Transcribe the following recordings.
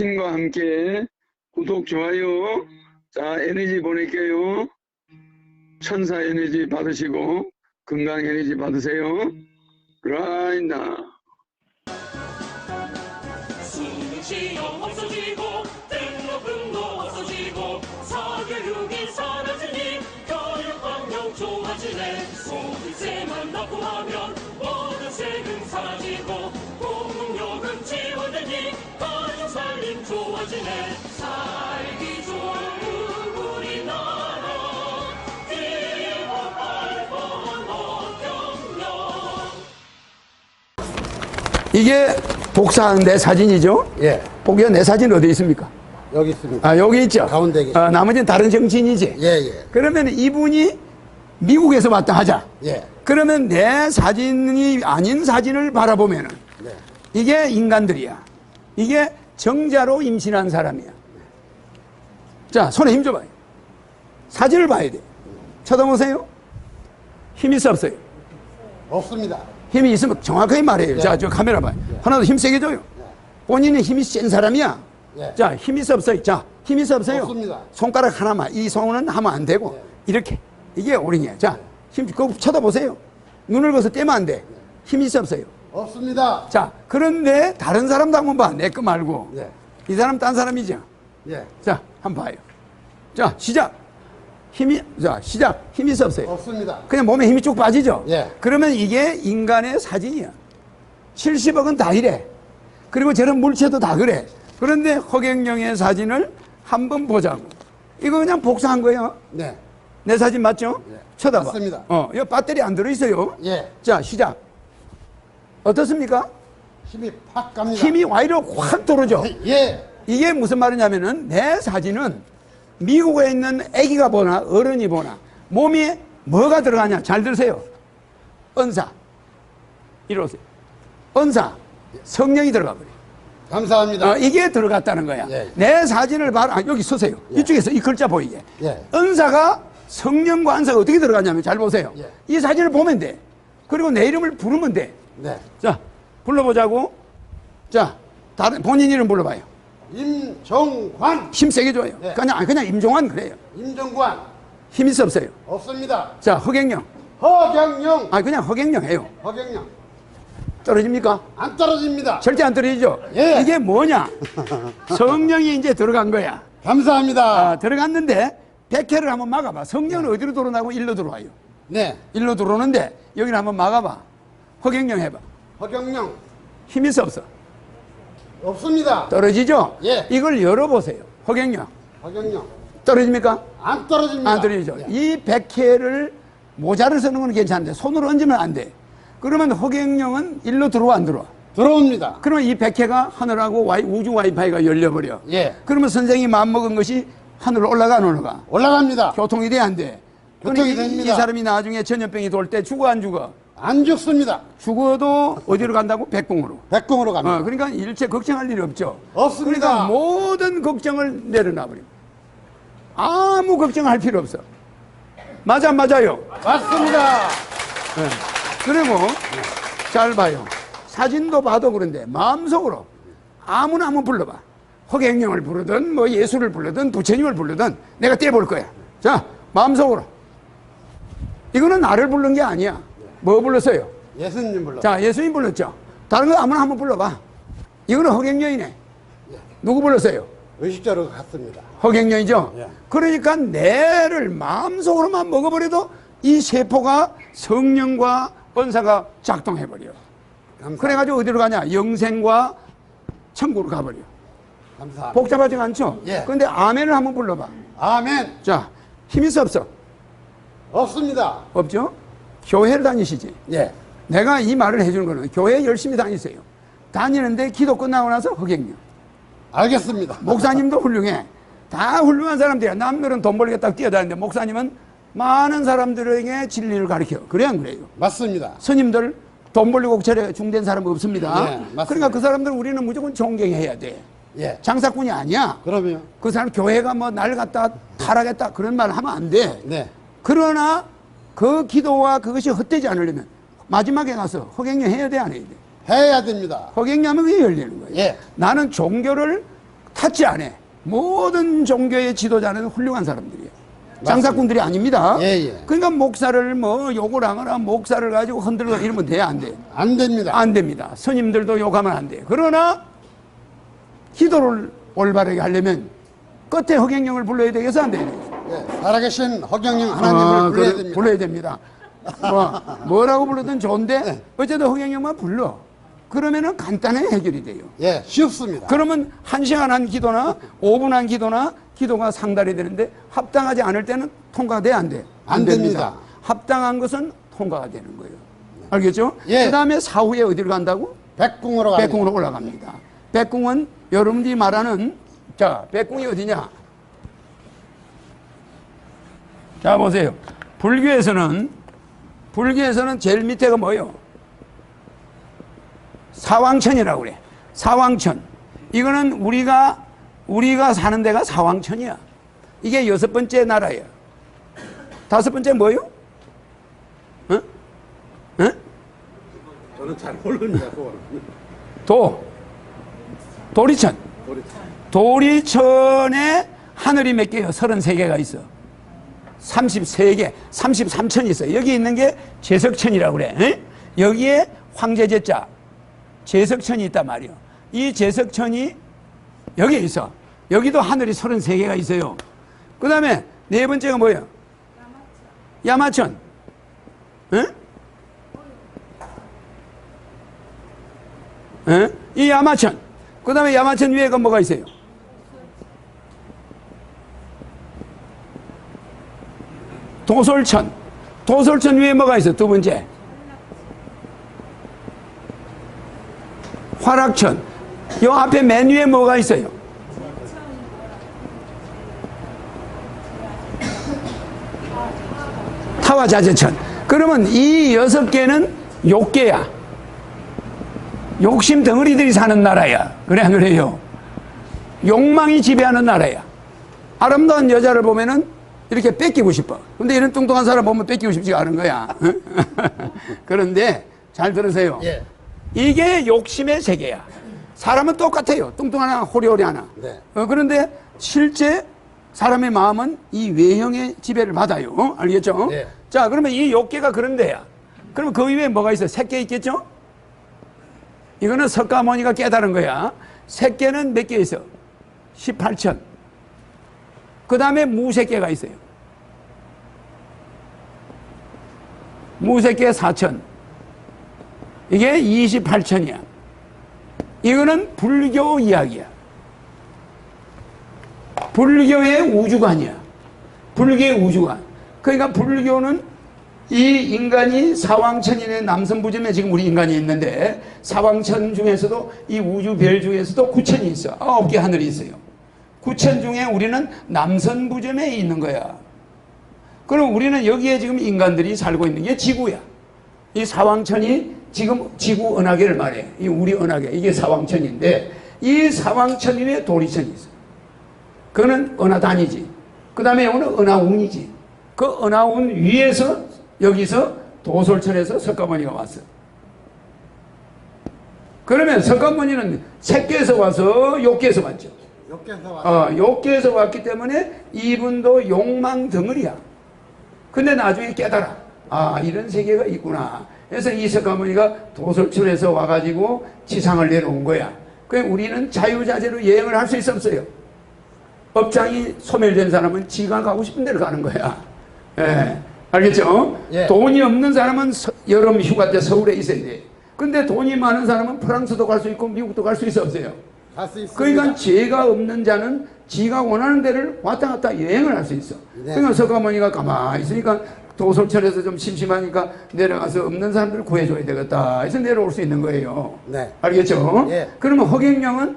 당신과 함께 구독, 좋아요. 자, 에너지 보낼게요. 천사 에너지 받으시고 건강 에너지 받으세요. 그라인다. 수능 시험 없어지고 등록금도 없어지고 사교육이 사라지니 교육 환경 좋아지네 소득세만 납부하면 모든 세금 사라지고 좋아지네 살기 좋은 우리나라 기업 발전 어경영 이게 복사한 내 사진이죠? 예, 복이내 사진 어디 있습니까? 여기 있습니다. 아, 여기 있죠? 가운데. 어, 나머지는 다른 정치인이지? 예, 예, 그러면 이분이 미국에서 왔다 하자. 예, 그러면 내 사진이 아닌 사진을 바라보면은 네. 이게 인간들이야. 이게 정자로 임신한 사람이야. 자, 손에 힘 줘봐요. 사진을 봐야 돼. 쳐다보세요. 힘 있어 없어요? 없습니다. 힘이 있으면 정확하게 말해요. 예. 자, 저 카메라 봐요. 하나 더힘 세게 줘요. 본인은 힘이 센 사람이야. 예. 자, 힘 있어 없어요? 자, 힘 있어 없어요? 없습니다. 손가락 하나만. 이 손은 하면 안 되고. 이렇게. 이게 오링이야. 자, 힘, 그거 쳐다보세요. 눈을 거서 떼면 안 돼. 힘 있어 없어요? 없습니다. 자, 그런데 다른 사람도 한번 봐. 내 거 말고. 예, 이 사람 딴 사람이죠. 예, 자, 한번 봐요. 자, 시작. 힘이, 자, 시작. 힘 있어 없어요? 없습니다. 그냥 몸에 힘이 쭉 빠지죠? 예. 그러면 이게 인간의 사진이야. 70억은 다 이래. 그리고 저런 물체도 다 그래. 그런데 허경영의 사진을 한번 보자고. 이거 그냥 복사한 거예요. 네, 내 사진 맞죠? 예. 쳐다봐. 맞습니다. 어, 이거 배터리 안 들어있어요. 예, 자, 시작. 어떻습니까? 힘이 팍 갑니다. 힘이 와이로 확 들어오죠? 예, 이게 무슨 말이냐면은 내 사진은 미국에 있는 아기가 보나 어른이 보나 몸에 뭐가 들어가냐 잘 들으세요 은사 이리 오세요 은사 성령이 들어가 버려 감사합니다. 어, 이게 들어갔다는 거야 예. 내 사진을 봐라 아, 여기 서세요 예. 이쪽에서 이 글자 보이게 예. 은사가 성령과 은사가 어떻게 들어가냐면 잘 보세요 예. 이 사진을 보면 돼 그리고 내 이름을 부르면 돼자 네, 불러보자고 자 다른 본인 이름 불러봐요 임정관, 힘 세게 줘요. 네. 그냥, 그냥 임종환 그래요. 임정관 힘 있어 없어요. 없습니다. 자, 허경영. 허경영, 아, 그냥 허경영 해요. 허경영 떨어집니까? 안 떨어집니다. 절대 안 떨어지죠? 예. 이게 뭐냐? 성령이 이제 들어간 거야. 감사합니다. 아, 들어갔는데, 백회를 한번 막아봐. 성령은 어디로 들어오나고 일로 들어와요. 네, 일로 들어오는데, 여기를 한번 막아봐. 허경영 해봐. 허경영 힘 있어 없어? 없습니다. 떨어지죠? 예. 이걸 열어보세요. 허경영. 허경영 떨어집니까? 안 떨어집니다. 안 떨어지죠. 예. 이 백회를 모자를 쓰는 건 괜찮은데 손으로 얹으면 안 돼. 그러면 허경영은 일로 들어와 안 들어와? 들어옵니다. 그러면 이 백회가 하늘하고 와이, 우주 와이파이가 열려버려. 예, 그러면 선생이 마음먹은 것이 하늘로 올라가 안 올라가? 올라갑니다. 교통이 돼 안 돼? 교통이 이- 됩니다. 이 사람이 나중에 전염병이 돌 때 죽어 안 죽어? 안 죽습니다. 죽어도 어디로 간다고? 백궁으로. 백궁으로 갑니다. 어, 그러니까 일체 걱정할 일이 없죠. 없습니다. 그러니까 모든 걱정을 내려놔 버려. 아무 걱정할 필요 없어. 맞아, 안 맞아요. 맞습니다. 예. 그리고 잘 봐요. 사진도 봐도 그런데 마음속으로 아무나 한번 불러봐. 허경영을 부르든 뭐 예수를 부르든 부처님을 부르든 내가 떼볼 거야. 자, 마음속으로. 이거는 나를 부른 게 아니야. 뭐 불렀어요? 예수님 불러. 자, 예수님 불렀죠. 다른 거 아무나 한번 불러봐. 이거는 허경영이네. 누구 불렀어요? 의식적으로 갔습니다. 허경영이죠. 예. 그러니까 뇌를 마음속으로만 먹어버려도 이 세포가 성령과 은사가 작동해버려. 감사. 그래가지고 어디로 가냐? 영생과 천국으로 가버려. 감사. 복잡하지 않죠? 예. 근데 아멘을 한번 불러봐. 아멘. 자, 힘 있어 없어? 없습니다. 없죠? 교회를 다니시지. 예. 내가 이 말을 해주는 거는 교회 열심히 다니세요. 다니는데 기도 끝나고 나서 허경영. 알겠습니다. 목사님도 훌륭해. 다 훌륭한 사람들이야. 남들은 돈 벌겠다고 뛰어다니는데 목사님은 많은 사람들에게 진리를 가르쳐. 그래 안 그래요? 맞습니다. 스님들 돈 벌리고 절에 중된 사람 없습니다. 예, 맞습니다. 그러니까 그 사람들 우리는 무조건 존경해야 돼. 예. 장사꾼이 아니야. 그러면 그 사람 교회가 뭐 날 갖다 타락했다 그런 말 하면 안 돼. 네. 그러나 그 기도와 그것이 헛되지 않으려면 마지막에 가서 허경영 해야 돼 안 해야 돼? 해야 됩니다. 허경영하면 그게 열리는 거예요. 예. 나는 종교를 안 해. 모든 종교의 지도자는 훌륭한 사람들이에요. 장사꾼들이 아닙니다. 예, 예. 그러니까 목사를 뭐 욕을 하거나 목사를 가지고 흔들거나 이러면 돼, 안 돼? 안 됩니다. 안 됩니다. 스님들도 욕하면 안 돼. 그러나 기도를 올바르게 하려면 끝에 허경영을 불러야 되겠어, 안 돼요? 예, 살아계신 허경영 하나님을 아, 불러야 됩니다. 불러야 됩니다. 뭐, 뭐라고 불러든 좋은데 어쨌든 허경영만 불러. 그러면은 간단하게 해결이 돼요. 예, 쉽습니다. 그러면 한 시간 한 기도나 5분 한 기도나 기도가 상달이 되는데 합당하지 않을 때는 통과돼 안 돼? 안 됩니다. 합당한 것은 통과가 되는 거예요. 알겠죠? 예. 그 다음에 사후에 어디로 간다고? 백궁으로. 백궁으로 올라갑니다. 백궁은 여러분들이 말하는 자 백궁이 어디냐? 자 보세요. 불교에서는 불교에서는 제일 밑에가 뭐요? 사왕천이라고 그래. 사왕천. 이거는 우리가 우리가 사는 데가 사왕천이야. 이게 여섯 번째 나라야. 다섯 번째 뭐요? 응? 응? 저는 잘 모릅니다. 도. 도리천. 도리천에 하늘이 몇 개요? 33개가 있어. 33개, 33천이 있어. 여기 있는 게 제석천이라고 그래. 에? 여기에 황제제자, 제석천이 있단 말이요. 이 제석천이 여기에 있어. 여기도 하늘이 33개가 있어요. 그 다음에 네 번째가 뭐예요? 야마천. 에? 에? 이 야마천. 그 다음에 야마천 위에가 뭐가 있어요? 도솔천. 도솔천 위에 뭐가 있어? 두 번째. 화락천. 요 앞에 맨 위에 뭐가 있어요? 타와자재천. 그러면 이 여섯 개는 욕계야. 욕심 덩어리들이 사는 나라야. 그래, 안 그래요? 욕망이 지배하는 나라야. 아름다운 여자를 보면은 이렇게 뺏기고 싶어. 근데 이런 뚱뚱한 사람 보면 뺏기고 싶지가 않은 거야. 그런데 잘 들으세요. 예. 이게 욕심의 세계야. 사람은 똑같아요. 뚱뚱하나 호리호리하나. 네. 어, 그런데 실제 사람의 마음은 이 외형의 지배를 받아요. 어? 알겠죠? 네. 자, 그러면 이 욕계가 그런 데야. 그러면 그 위에 뭐가 있어? 새끼 있겠죠? 이거는 석가모니가 깨달은 거야. 새끼는 몇 개 있어? 18천. 그 다음에 무새끼가 있어요. 무새끼 4천. 이게 28천이야. 이거는 불교 이야기야. 불교의 우주관이야. 불교의 우주관. 그러니까 불교는 이 인간이 사왕천인의 남선부점에 지금 우리 인간이 있는데 사왕천 중에서도 이 우주별 중에서도 구천이 있어. 아홉 개 하늘이 있어요. 구천 중에 우리는 남선부점에 있는 거야. 그럼 우리는 여기에 지금 인간들이 살고 있는 게 지구야. 이 사왕천이 지금 지구 은하계를 말해. 이 우리 은하계. 이게 사왕천인데 이 사왕천 위에 도리천이 있어. 그거는 은하단이지. 그 다음에 이거는 은하운이지. 그 은하운 위에서 여기서 도솔천에서 석가모니가 왔어. 그러면 석가모니는 색계에서 와서 욕계에서 왔죠. 욕께서 와. 어, 욕계에서 왔기 때문에 이분도 욕망 덩어리야. 근데 나중에 깨달아. 아, 이런 세계가 있구나. 그래서 이석 가모니가 도솔천에서 와가지고 지상을 내려온 거야. 그 우리는 자유자재로 여행을 할 수 있어 없어요? 업장이 소멸된 사람은 지가 가고 싶은 데를 가는 거야. 예. 알겠죠? 예. 돈이 없는 사람은 서- 여름 휴가 때 서울에 있어야 돼. 근데 돈이 많은 사람은 프랑스도 갈 수 있고 미국도 갈 수 있어 없어요? 그러니까 죄가 없는 자는 지가 원하는 데를 왔다 갔다 여행을 할 수 있어. 네. 그러니까 석가모니가 가만히 있으니까 도솔천에서 좀 심심하니까 내려가서 없는 사람들을 구해줘야 되겠다. 해서 내려올 수 있는 거예요. 네. 알겠죠? 예. 그러면 허경영은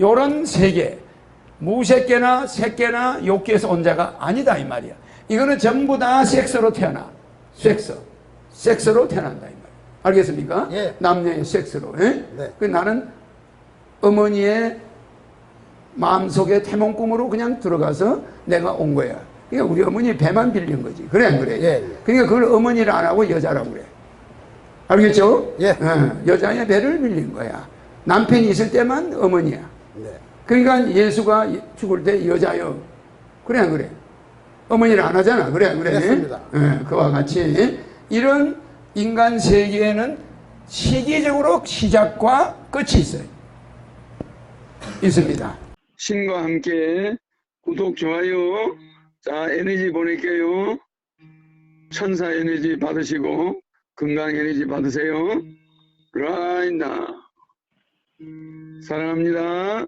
요런 세계, 무색계나 색계나 욕계에서 온 자가 아니다 이 말이야. 이거는 전부 다 섹스로 태어나. 섹스. 섹스로 태어난다 이 말이야. 알겠습니까? 예. 남녀의 섹스로. 예? 네. 그 나는 어머니의 마음속에 태몽 꿈으로 그냥 들어가서 내가 온 거야. 그러니까 우리 어머니 배만 빌린 거지. 그래 안 그래? 예, 예. 그러니까 그걸 어머니를 안 하고 여자라고 그래. 알겠죠? 예. 어, 여자의 배를 빌린 거야. 남편이 있을 때만 어머니야. 네. 그러니까 예수가 죽을 때 여자여. 그래, 안 그래? 어머니를 안 하잖아. 그래, 안 그래? 그렇습니다. 예, 그와 같이 이런 인간 세계에는 세계적으로 시작과 끝이 있어요. 있습니다. 신과 함께 구독, 좋아요. 자, 에너지 보낼게요. 천사 에너지 받으시고, 건강 에너지 받으세요. 라이나. 사랑합니다.